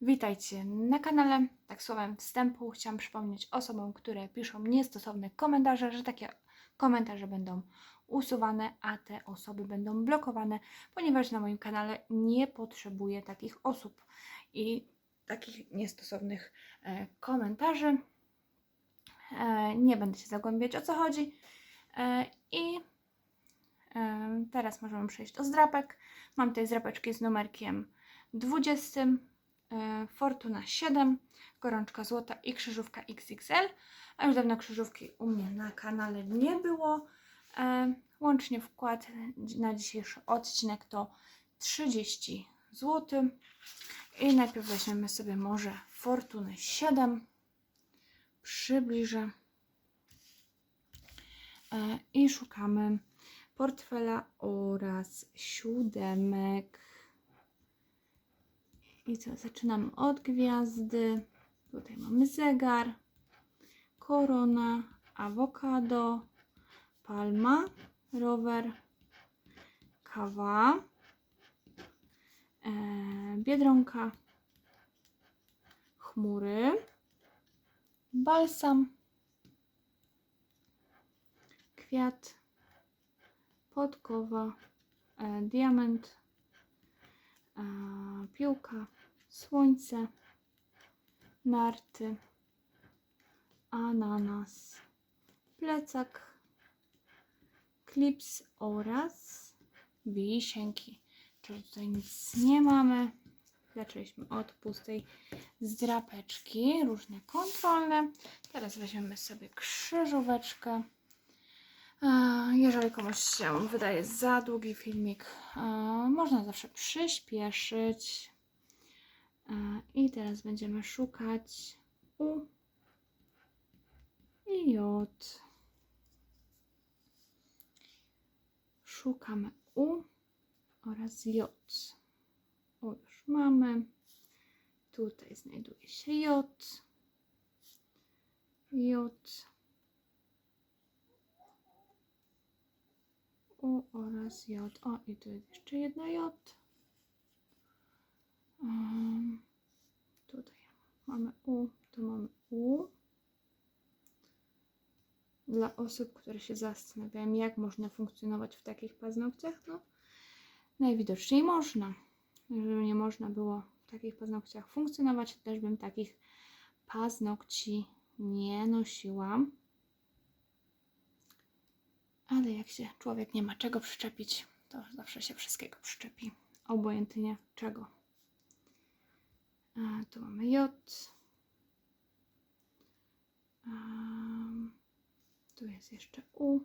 Witajcie na kanale. Tak słowem wstępu chciałam przypomnieć osobom, które piszą niestosowne komentarze, że takie komentarze będą usuwane, a te osoby będą blokowane, ponieważ na moim kanale nie potrzebuję takich osób i takich niestosownych e, komentarzy. E, nie będę się zagłębiać o co chodzi. E, I e, teraz możemy przejść do zdrapek. Mam tutaj zdrapeczki z numerkiem 20. e, Fortuna 7, gorączka złota i krzyżówka XXL, a już dawno krzyżówki u mnie na kanale nie było. E, Łącznie wkład na dzisiejszy odcinek to 30 zł. I najpierw weźmiemy sobie może Fortunę 7. Przybliżę. E, I szukamy portfela oraz siódemek. I co, zaczynamy od gwiazdy. Tutaj mamy zegar, korona, awokado, palma, rower, kawa, e, biedronka, chmury, balsam, kwiat, podkowa, e, diament, piłka, słońce, narty, ananas, plecak, klips oraz wisienki. Czyli tutaj nic nie mamy. Zaczęliśmy od pustej zdrapeczki, różne kontrolne. Teraz weźmiemy sobie krzyżóweczkę. E, Jeżeli komuś się wydaje za długi filmik, e, można zawsze przyspieszyć. E, I teraz będziemy szukać U i J. Szukamy U oraz J. O, już mamy. Tutaj znajduje się J. J. U oraz J. O, i tu jest jeszcze jedna J. Um, tutaj mamy U, tu mamy U. Dla osób, które się zastanawiają, jak można funkcjonować w takich paznokciach, no najwidoczniej można. Jeżeli nie można było w takich paznokciach funkcjonować, to też bym takich paznokci nie nosiła. Ale jak się człowiek nie ma czego przyczepić, to zawsze się wszystkiego przyczepi. Obojętnie czego. Tu mamy J. Tu jest jeszcze U.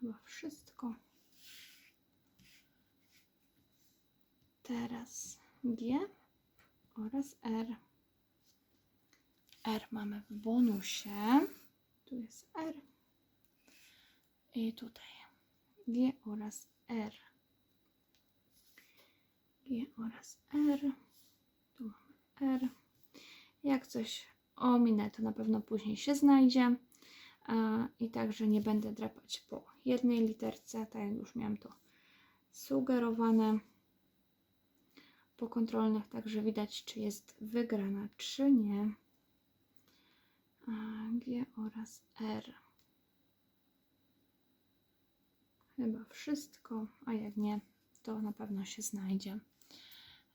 Chyba wszystko. Teraz G oraz R. R mamy w bonusie. Tu jest R. I tutaj G oraz R. G oraz R. Tu mamy R. Jak coś ominę, to na pewno później się znajdzie. I także nie będę drapać po jednej literce, tak jak już miałam to sugerowane. Po kontrolnych także widać, czy jest wygrana, czy nie. G oraz R. Chyba wszystko, a jak nie, to na pewno się znajdzie.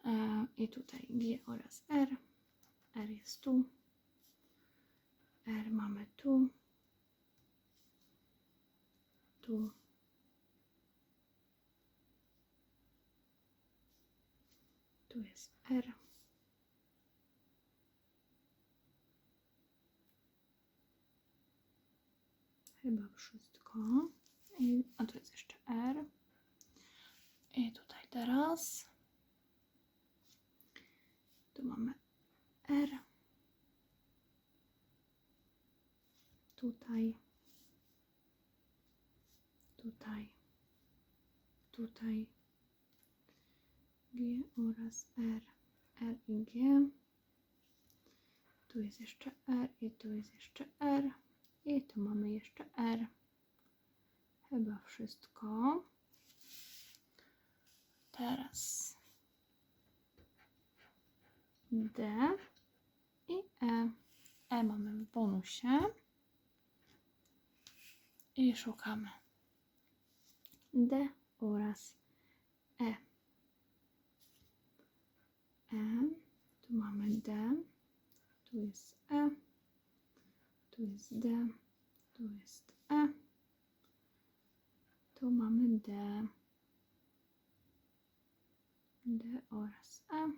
E, I tutaj G oraz R. R jest tu. R mamy tu. Tu. Tu jest R. Chyba wszystko. I, a tu jest jeszcze R. I tutaj teraz. Tu mamy R. Tutaj. Tutaj. Tutaj. G oraz R. R i G. Tu jest jeszcze R i tu jest jeszcze R. I tu mamy jeszcze R. Chyba wszystko. teraz D i E. E mamy w bonusie. I szukamy D oraz E. E. Tu mamy D. Tu jest E. Tu jest D. Tu jest E. Tu mamy D. D oraz E.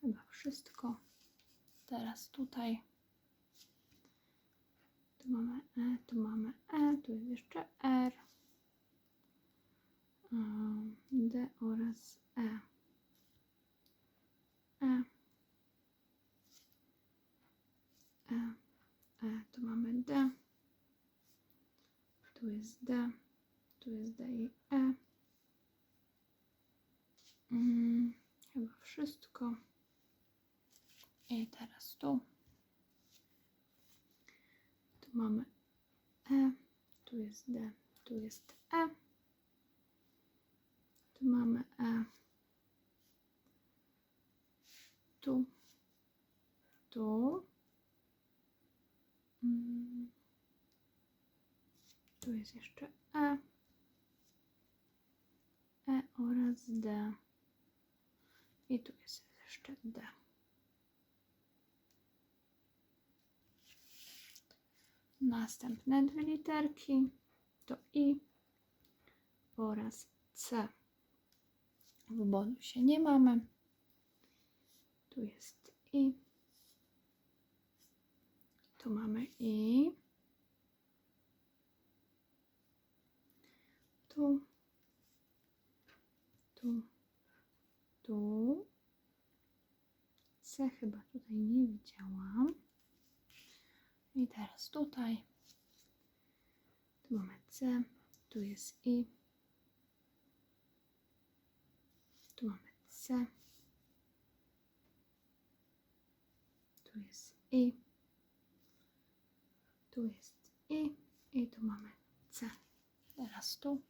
Chyba wszystko. Teraz tutaj. Tu mamy E, tu mamy E, tu jest jeszcze R. D oraz E. E. E. E, tu mamy D. Tu jest D. Tu jest D i E. Mm, chyba wszystko. I teraz tu. Tu mamy E. Tu jest D. Tu jest E. Tu mamy E. Tu. Tu. Mm. Tu jest jeszcze E. E oraz D. I tu jest jeszcze D. Następne dwie literki to I oraz C. W bonusie nie mamy. Tu jest I. Tu mamy I. Tu. Tu. Tu. C chyba tutaj nie widziałam. I teraz tutaj. Tu mamy C. Tu jest I. Tu mamy C. Tu jest I. Tu jest I. I tu mamy C. Teraz tu.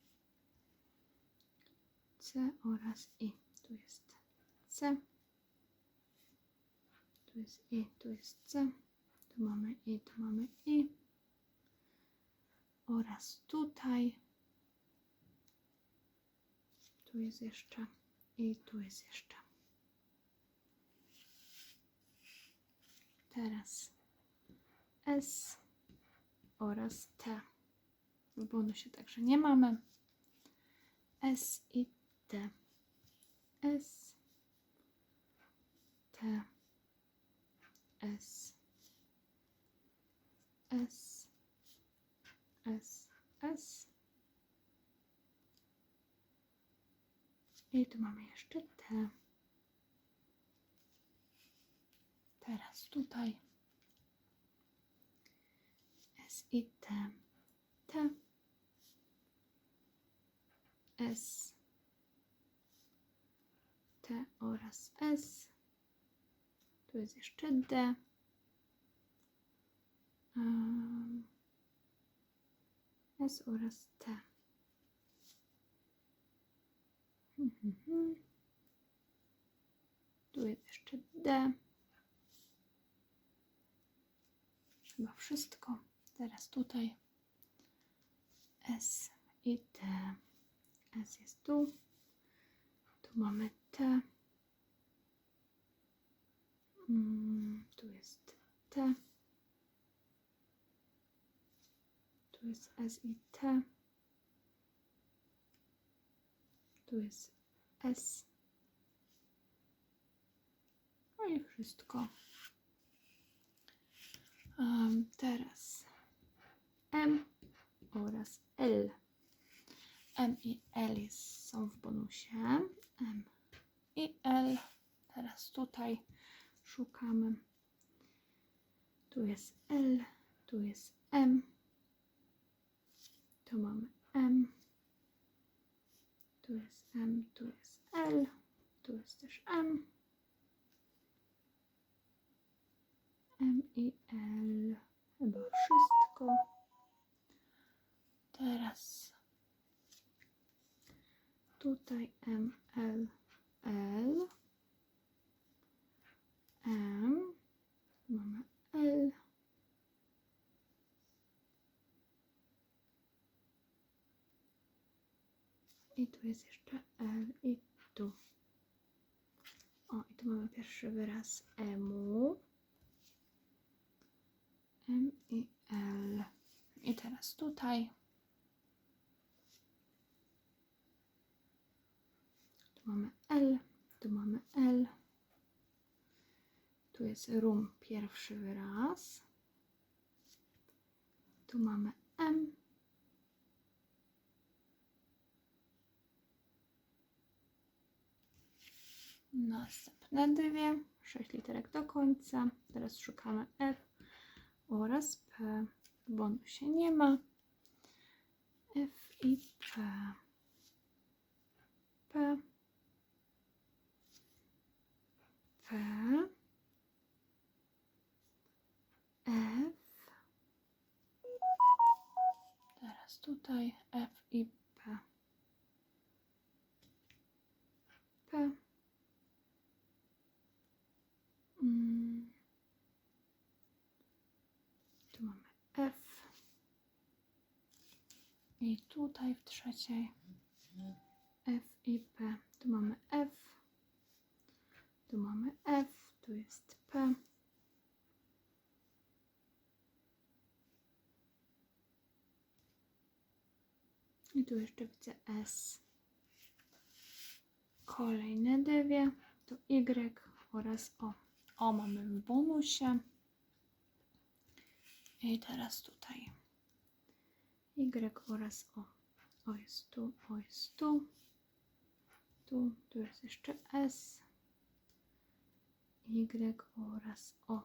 C oraz I. Tu jest C. Tu jest I. Tu jest C. Tu mamy I. Tu mamy I. Oraz tutaj. Tu jest jeszcze i tu jest jeszcze. Teraz S oraz T. W bonusie także nie mamy. S i T. S. T. S. S. S. S. I tu mamy jeszcze T. Teraz tutaj S i T. T. S. T oraz S. Tu jest jeszcze D. S oraz T. Mhm. Tu jest jeszcze D. Chyba wszystko. Teraz tutaj S i T. S jest tu. Tu mamy T. Mm, tu jest T. Tu jest S i T. Tu jest S. No i wszystko. Um, teraz M oraz L. M i L jest, są w bonusie. M i L. Teraz tutaj szukamy. Tu jest L, tu jest M. Tu mamy M. Tu jest M, tu jest L, tu jest też M. M i L. Chyba wszystko. Teraz tutaj M, L, L, M, mamy L, i tu jest jeszcze L i tu. O, i tu mamy pierwszy wyraz M, M i L. I teraz tutaj. Tu mamy L, tu mamy L. Tu jest rum, pierwszy wyraz. Tu mamy M. Następne dwie, sześć literek do końca. Teraz szukamy F oraz P. Bonusie nie ma. F i P. P. P. F. Teraz tutaj F i P. P. Mm. Tu mamy F. I tutaj w trzeciej F i P. Tu mamy F. Tu mamy F. Tu jest P. I tu jeszcze widzę S. Kolejne dwie to Y oraz O. O mamy w bonusie. I teraz tutaj Y oraz O. O jest tu, O jest tu. Tu, tu jest jeszcze S. Y oraz O.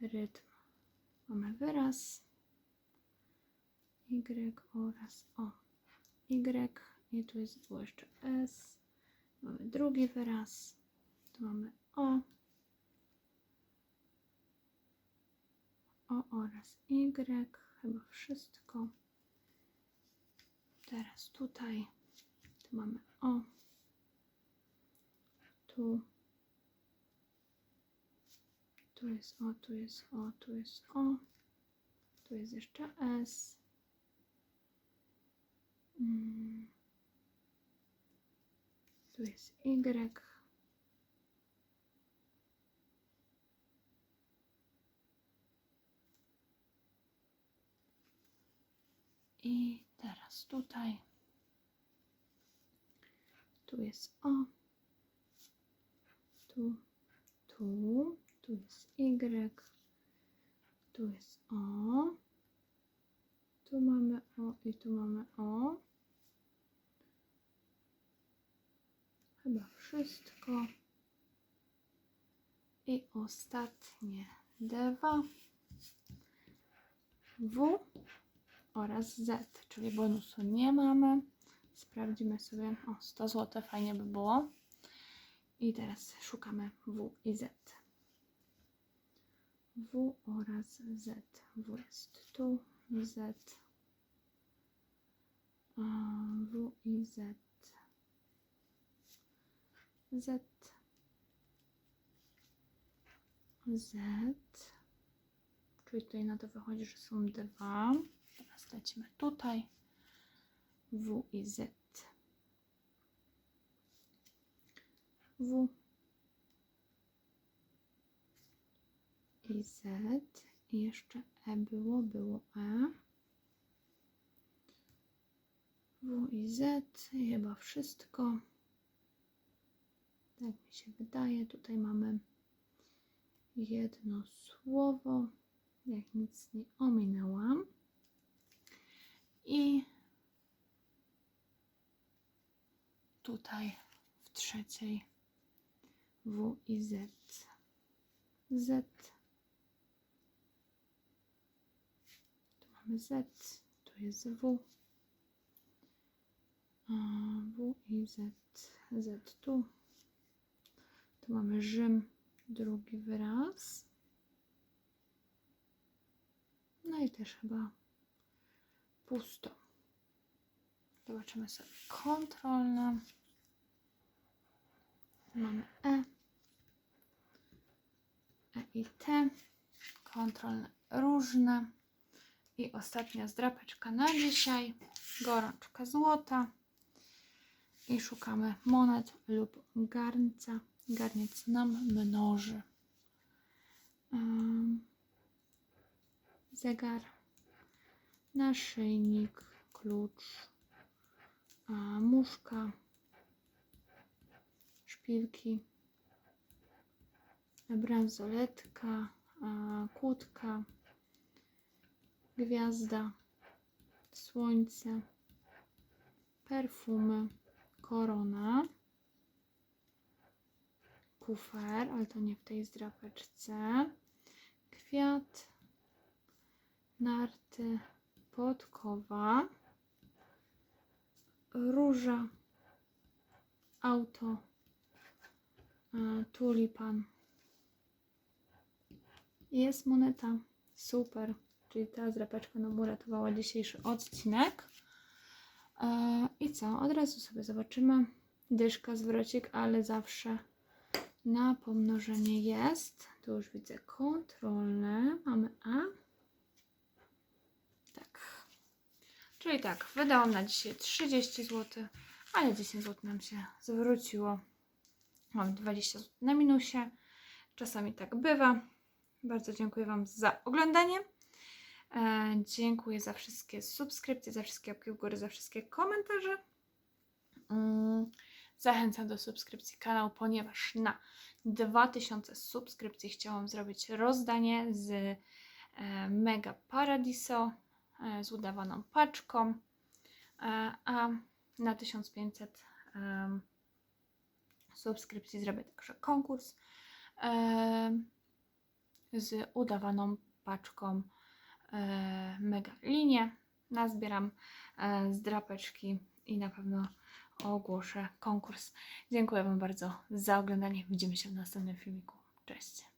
Rytm. Mamy wyraz. Y oraz O. Y i tu jest było jeszcze S. Mamy drugi wyraz. Tu mamy O. O oraz Y. Chyba wszystko. Teraz tutaj. Tu mamy O. Tu. Tu jest O, tu jest O, tu jest O. Tu jest jeszcze S. Mm. Tu jest Y. I teraz tutaj. Tu jest O. Tu, tu, tu jest Y. Tu jest O. Tu mamy O i tu mamy O. Chyba wszystko. I ostatnie dwa. W oraz Z, czyli bonusu nie mamy. Sprawdzimy sobie, o 100 zł, fajnie by było. I teraz szukamy W i Z. W oraz Z. W jest tu, Z. W i Z. Z. Z. Czyli tutaj na to wychodzi, że są dwa. Teraz lecimy tutaj. W i Z. W i Z. Jeszcze E było, było E. W i Z. Chyba wszystko. Tak mi się wydaje. Tutaj mamy jedno słowo. Jak nic nie ominęłam. I tutaj w trzeciej W i Z. Z. mamy Z, tu jest W. W i Z. Z tu. Tu mamy Rzym, drugi wyraz. No i też chyba pusto. Zobaczymy sobie kontrolne. Mamy E. E i T. Kontrolne różne. I ostatnia zdrapeczka na dzisiaj. Gorączka złota. I szukamy monet lub garnca. Garniec nam mnoży. Zegar, naszyjnik, klucz, muszka, szpilki, bransoletka, kłódka, gwiazda, słońce, perfumy, korona, kufer, ale to nie w tej zdrapeczce, kwiat, narty, podkowa, róża, auto, e, tulipan. Jest moneta. Super. Czyli ta zdrapeczka nam uratowała dzisiejszy odcinek. E, I co? Od razu sobie zobaczymy. Dyszka, zwrocik, ale zawsze na pomnożenie jest. Tu już widzę kontrolne. Mamy A. Tak. Czyli tak, wydałam na dzisiaj 30 zł, ale 10 zł nam się zwróciło. Mam 20 zł na minusie. Czasami tak bywa. Bardzo dziękuję Wam za oglądanie. E, dziękuję za wszystkie subskrypcje, za wszystkie łapki w górę, za wszystkie komentarze. Mm, Zachęcam do subskrypcji kanału, ponieważ na 2000 subskrypcji chciałam zrobić rozdanie z e, Mega Paradiso e, z udawaną paczką, a na 1500 em, subskrypcji zrobię także konkurs z udawaną paczką Mega Linie. Nazbieram e, z drapeczki i na pewno ogłoszę konkurs. Dziękuję Wam bardzo za oglądanie. Widzimy się w następnym filmiku. Cześć.